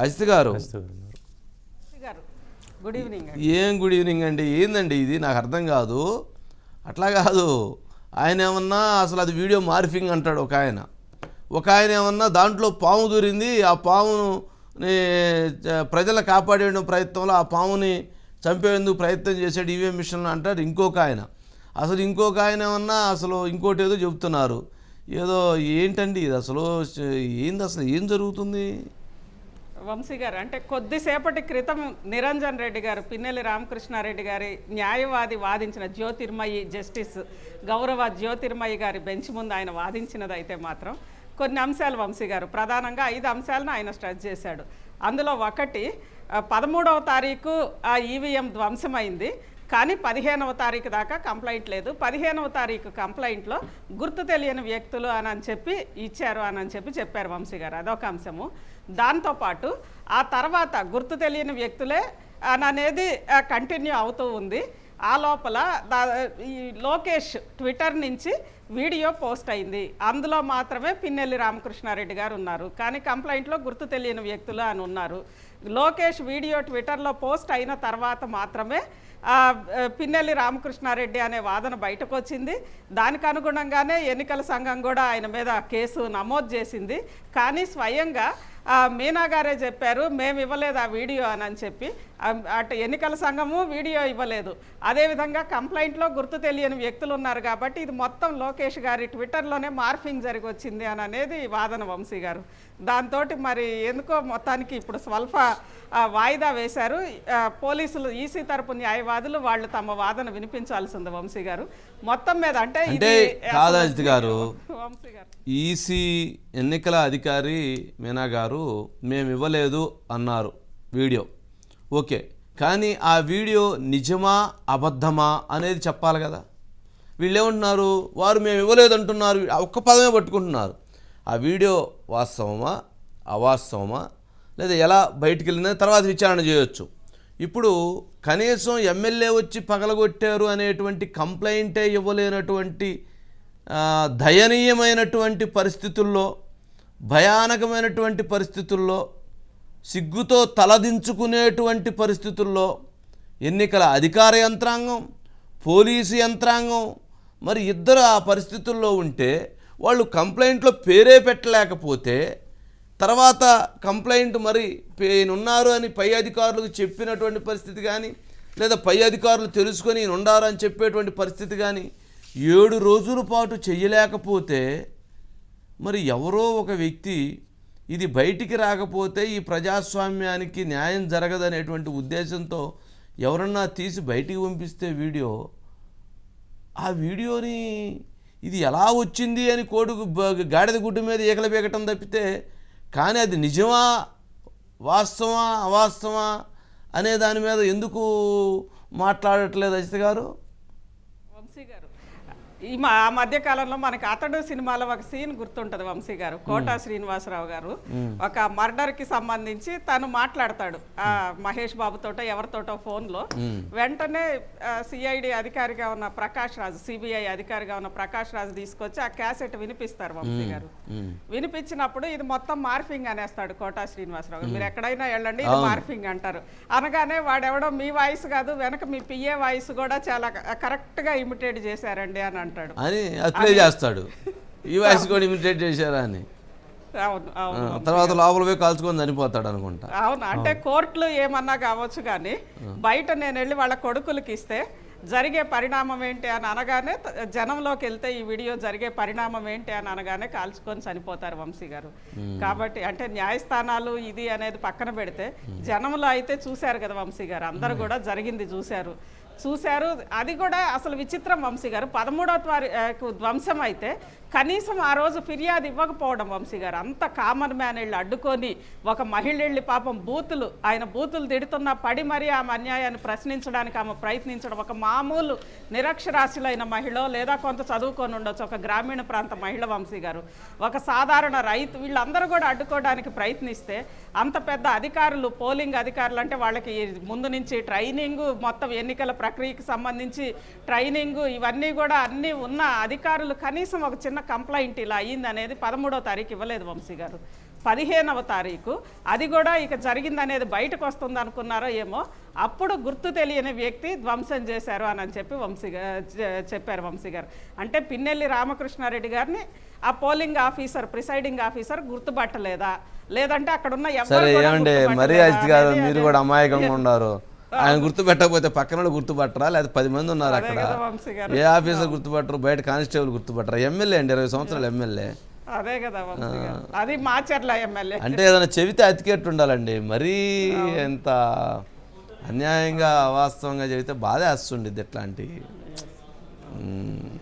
అజిత్ గారు. గారు good evening ఏం good evening అండి? ఏందండి ఇది? నాకు అర్థం కాదు. అట్లా కాదు. ఆయన ఏమన్నా అసలు అది వీడియో మార్ఫింగ్ అంటాడు ఒక ఆయన. ఒక ఆయన ఏమన్నా దాంట్లో పాము దూరింది ఆ పామును ప్రజల కాపాడే ప్రయత్నంలో ఆ పాముని చంపేందుకు ప్రయత్నం చేశాడు ఈవీఎం మిషన్లు అంటాడు ఇంకొక ఆయన. అసలు ఇంకొక ఆయన ఏమన్నా అసలు ఇంకోటి ఏదో చెబుతున్నారు. ఏదో ఏంటండి ఇది? అసలు ఏంది అసలు? ఏం జరుగుతుంది? వంశీ గారు అంటే కొద్దిసేపటి క్రితం నిరంజన్ రెడ్డి గారు పిన్నెల్లి రామకృష్ణారెడ్డి గారి న్యాయవాది వాదించిన జ్యోతిర్మయి జస్టిస్ గౌరవ జ్యోతిర్మయి గారి బెంచ్ ముందు ఆయన వాదించినది అయితే మాత్రం కొన్ని అంశాలు వంశీ గారు. ప్రధానంగా ఐదు అంశాలను ఆయన స్ట్రెస్ చేశాడు. అందులో ఒకటి పదమూడవ తారీఖు ఆ ఈవీఎం ధ్వంసమైంది. కానీ పదిహేనవ తారీఖు దాకా కంప్లైంట్ లేదు. పదిహేనవ తారీఖు కంప్లైంట్లో గుర్తు తెలియని వ్యక్తులు అని అని చెప్పి ఇచ్చారు అని అని చెప్పి చెప్పారు వంశీ గారు. అదొక అంశము. దాంతోపాటు ఆ తర్వాత గుర్తు తెలియని వ్యక్తులే అని అనేది కంటిన్యూ అవుతూ ఉంది. ఆ లోపల దా ఈ లోకేష్ ట్విట్టర్ నుంచి వీడియో పోస్ట్ అయింది. అందులో మాత్రమే పిన్నెల్లి రామకృష్ణారెడ్డి గారు ఉన్నారు. కానీ కంప్లైంట్లో గుర్తు తెలియని వ్యక్తులు అని ఉన్నారు. లోకేష్ వీడియో ట్విట్టర్లో పోస్ట్ అయిన తర్వాత మాత్రమే పిన్నెల్లి రామకృష్ణారెడ్డి అనే వాదన బయటకు వచ్చింది దానికి అనుగుణంగానే ఎన్నికల సంఘం కూడా ఆయన మీద కేసు నమోదు చేసింది. కానీ స్వయంగా మీనా గారే చెప్పారు మేము ఇవ్వలేదు ఆ వీడియో అని అని చెప్పి అటు ఎన్నికల సంఘము వీడియో ఇవ్వలేదు. అదేవిధంగా కంప్లైంట్లో గుర్తు తెలియని వ్యక్తులు ఉన్నారు కాబట్టి ఇది మొత్తం లోకేష్ గారి ట్విట్టర్లోనే మార్ఫింగ్ జరిగి వచ్చింది అని అనేది వాదన వంశీ గారు. దాంతో మరి ఎందుకో మొత్తానికి ఇప్పుడు స్వల్ప వాయిదా వేశారు. పోలీసులు ఈసీ తరపు న్యాయవాదులు వాళ్ళు తమ వాదన వినిపించాల్సింది వంశీ గారు. మొత్తం మీద అంటే అంటే ఇది కాదు అజిత్ గారు వంశీ గారు. ఈసీ ఎన్నికల అధికారి మీనా గారు మేము ఇవ్వలేదు అన్నారు వీడియో. ఓకే. కానీ ఆ వీడియో నిజమా అబద్ధమా అనేది చెప్పాలి కదా. వీళ్ళు ఏమంటున్నారు వారు మేము ఇవ్వలేదు అంటున్నారు ఒక్క పదమే పట్టుకుంటున్నారు. ఆ వీడియో వాస్తవమా అవాస్తవమా లేదా ఎలా బయటికి వెళ్ళిందని తర్వాత విచారణ చేయొచ్చు. ఇప్పుడు కనీసం ఎమ్మెల్యే వచ్చి పగలగొట్టారు అనేటువంటి కంప్లైంటే ఇవ్వలేనటువంటి దయనీయమైనటువంటి పరిస్థితుల్లో భయానకమైనటువంటి పరిస్థితుల్లో సిగ్గుతో తలదించుకునేటువంటి పరిస్థితుల్లో ఎన్నికల అధికార యంత్రాంగం పోలీసు యంత్రాంగం మరి ఇద్దరు ఆ పరిస్థితుల్లో ఉంటే వాళ్ళు కంప్లైంట్లో పేరే పెట్టలేకపోతే తర్వాత కంప్లైంట్ మరి పే- ఉన్నారు అని పై అధికారులకు చెప్పినటువంటి పరిస్థితి కానీ లేదా పై అధికారులు తెలుసుకొని ఈయన ఉన్నారు అని చెప్పేటువంటి పరిస్థితి కానీ ఏడు రోజుల పాటు చేయలేకపోతే మరి ఎవరో ఒక వ్యక్తి ఇది బయటికి రాకపోతే ఈ ప్రజాస్వామ్యానికి న్యాయం జరగదనేటువంటి ఉద్దేశంతో ఎవరన్నా తీసి బయటికి పంపిస్తే వీడియో ఆ వీడియోని ఇది ఎలా వచ్చింది అని కోడుకు గాడిద గుడ్డు మీద ఈకలు పీకటం తప్పితే కానీ అది నిజమా వాస్తవమా అవాస్తవా అనే దాని మీద ఎందుకు మాట్లాడట్లేదు అజిత్ గారు? వంశీ గారు. ఈ మా ఆ మధ్య కాలంలో మనకి అతడు సినిమాలో ఒక సీన్ గుర్తుంటది వంశీ గారు కోటా శ్రీనివాసరావు గారు. ఒక మర్డర్కి సంబంధించి తను మాట్లాడతాడు ఆ మహేష్ బాబుతోటో ఎవరితోటో ఫోన్లో వెంటనే సిఐడి అధికారిగా ఉన్న ప్రకాష్ రాజు సిబిఐ అధికారిగా ఉన్న ప్రకాష్ రాజు తీసుకొచ్చి ఆ క్యాసెట్ వినిపిస్తారు వంశీ గారు. వినిపించినప్పుడు ఇది మొత్తం మార్ఫింగ్ అనేస్తాడు కోటా శ్రీనివాసరావు గారు. మీరు ఎక్కడైనా వెళ్ళండి ఇది మార్ఫింగ్ అంటారు. అనగానే వాడెవడో మీ వాయిస్ కాదు వెనక మీ పిఏ వాయిస్ కూడా చాలా కరెక్ట్గా ఇమిటేట్ చేశారండి అని అంటాడు. అని అది. ప్లే చేస్తాడు. ఈ వాయిస్ కూడా ఇమిటేట్ చేశారా అని. తర్వాత లోపల పోయి కాల్చుకొని చనిపోతాడు అనుకుంటా. అవును అంటే కోర్టులు ఏమన్నా కావచ్చు కానీ బయట నేను వెళ్ళి వాళ్ళ కొడుకులకి ఇస్తే జరిగే పరిణామం ఏంటి అని అనగానే జనంలోకి వెళ్తే ఈ వీడియో జరిగే పరిణామం ఏంటి అని అనగానే కాల్చుకొని చనిపోతారు వంశీ గారు. కాబట్టి అంటే న్యాయస్థానాలు ఇది అనేది పక్కన పెడితే జనంలో అయితే చూశారు కదా వంశీ గారు. అందరూ కూడా జరిగింది చూశారు. చూశారు. అది కూడా అసలు విచిత్రం వంశీ గారు. పదమూడవ తారీఖు ధ్వంసం అయితే కనీసం ఆ రోజు ఫిర్యాదు ఇవ్వకపోవడం వంశీ గారు. అంత కామన్ మ్యాన్ వెళ్ళి అడ్డుకొని ఒక మహిళ వెళ్ళి పాపం బూతులు ఆయన బూతులు తిడుతున్నా పడి మరీ ఆమె అన్యాయాన్ని ప్రశ్నించడానికి ఆమె ప్రయత్నించడం ఒక మామూలు నిరక్షరాస్యులైన మహిళ లేదా కొంత చదువుకొని ఉండొచ్చు ఒక గ్రామీణ ప్రాంత మహిళ వంశీ గారు. ఒక సాధారణ రైతు. వీళ్ళందరూ కూడా అడ్డుకోవడానికి ప్రయత్నిస్తే అంత పెద్ద అధికారులు పోలింగ్ అధికారులు అంటే వాళ్ళకి ముందు నుంచి ట్రైనింగ్ మొత్తం ఎన్నికల ప్రక్రియకి సంబంధించి ట్రైనింగ్ ఇవన్నీ కూడా అన్నీ ఉన్న అధికారులు కనీసం ఒక చిన్న కంప్లైంట్ ఇలా అయ్యింది అనేది పదమూడో తారీఖు ఇవ్వలేదు వంశీ గారు. పదిహేనవ తారీఖు. అది కూడా ఇక జరిగిందనేది బయటకు వస్తుంది అనుకున్నారో ఏమో. అప్పుడు గుర్తు తెలియని వ్యక్తి ధ్వంసం చేశారు అని అని చెప్పి వంశీ చెప్పారు వంశీ గారు. అంటే పిన్నెల్లి రామకృష్ణారెడ్డి గారిని ఆ పోలింగ్ ఆఫీసర్ ప్రిసైడింగ్ ఆఫీసర్ గుర్తుపట్టలేదా? లేదంటే అక్కడ ఉన్న మరీ అనేది మీరు కూడా అమాయకంగా ఉన్నారు ఆయన గుర్తుపెట్టకపోతే పక్కన వాళ్ళు గుర్తుపట్టరా? లేదా పది మంది ఉన్నారు అక్కడ? ఏ ఆఫీసర్ గుర్తుపట్టరు బయట కానిస్టేబుల్ గుర్తుపట్టరా? ఎమ్మెల్యే అండి ఇరవై సంవత్సరాలు ఎమ్మెల్యే. అదే కదా అది మాచర్ల ఎమ్మెల్యే. అంటే ఏదైనా చెబితే అతికెట్టు ఉండాలండి. మరీ ఎంత అన్యాయంగా అవాస్తవంగా చెబితే బాధే వస్తుండిద్ది ఇట్లాంటి ఉమ్.